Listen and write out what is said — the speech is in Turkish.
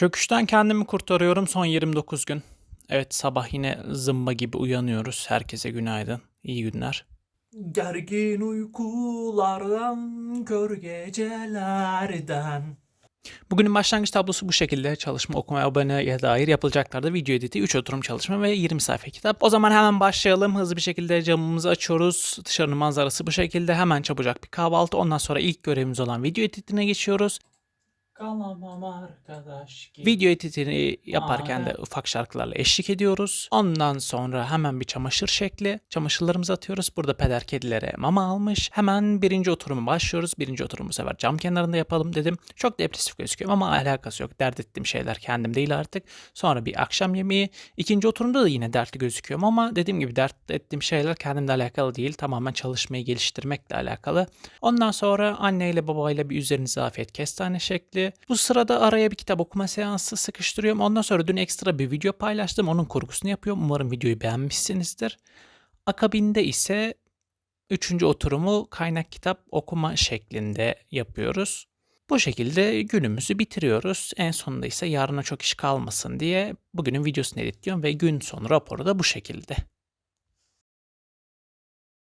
Çöküşten kendimi kurtarıyorum son 29 gün. Evet sabah yine zımba gibi uyanıyoruz. Herkese günaydın. İyi günler. Gergin uykulardan, kör gecelerden. Bugünün başlangıç tablosu bu şekilde. Çalışma, okuma aboneye dair yapılacaklarda video editi, 3 oturum çalışma ve 20 sayfa kitap. O zaman hemen başlayalım. Hızlı bir şekilde camımızı açıyoruz. Dışarının manzarası bu şekilde. Hemen çabucak bir kahvaltı. Ondan sonra ilk görevimiz olan video editine geçiyoruz. Kalamam arkadaş gibi. Video editini yaparken de ufak şarkılarla eşlik ediyoruz. Ondan sonra hemen bir çamaşır şekli. Çamaşırlarımızı atıyoruz. Burada peder kedilere mama almış. Hemen birinci oturuma başlıyoruz. Birinci oturumu bu sefer cam kenarında yapalım dedim. Çok depresif gözüküyor ama alakası yok. Dert ettiğim şeyler kendim değil artık. Sonra bir akşam yemeği. İkinci oturumda da yine dertli gözüküyorum ama dediğim gibi dert ettiğim şeyler kendimle alakalı değil. Tamamen çalışmayı geliştirmekle alakalı. Ondan sonra anneyle babayla bir üzerinize afiyet kestane şekli. Bu sırada araya bir kitap okuma seansı sıkıştırıyorum. Ondan sonra dün ekstra bir video paylaştım. Onun kurgusunu yapıyorum. Umarım videoyu beğenmişsinizdir. Akabinde ise üçüncü oturumu kaynak kitap okuma şeklinde yapıyoruz. Bu şekilde günümüzü bitiriyoruz. En sonunda ise yarına çok iş kalmasın diye bugünün videosunu editliyorum ve gün sonu raporu da bu şekilde.